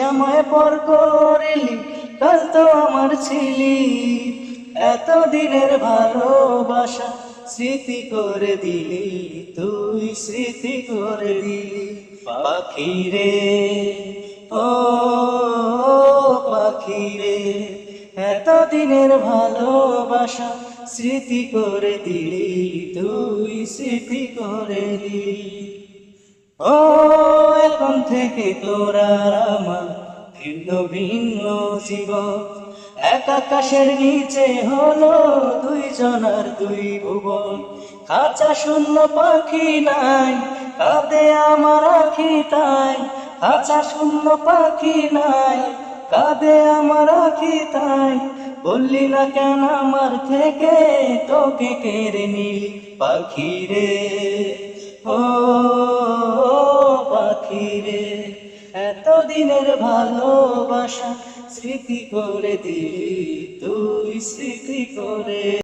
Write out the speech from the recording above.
আমায় পর করলি কাল তো আমার ছিলি। এত দিনের ভালোবাসা স্মৃতি করে দিলি, তুই স্মৃতি করে দিলি। পাখি রে, ও পাখি রে এত দিনের ভালোবাসা স্মৃতি করে দিলি, তুই স্মৃতি করে দিলি। ও এখন থেকে তোরা আমার ভিন্ন ভিন্ন জীবন? এক আকাশের নিচে হলো দুই জনার দুই ভুবন। খাঁচা শূন্য পাখি নাই কাঁদে আমার আখি তাই। খাঁচা শূন্য পাখি নাই কাঁদে আমার আখি তাই। বললি না কেন আমার থেকে তোকে কেড়ে নিলি পাখি রে? ও পাখি রে এত দিনের ভালোবাসা স্মৃতি করে দিলি তুই স্মৃতি করে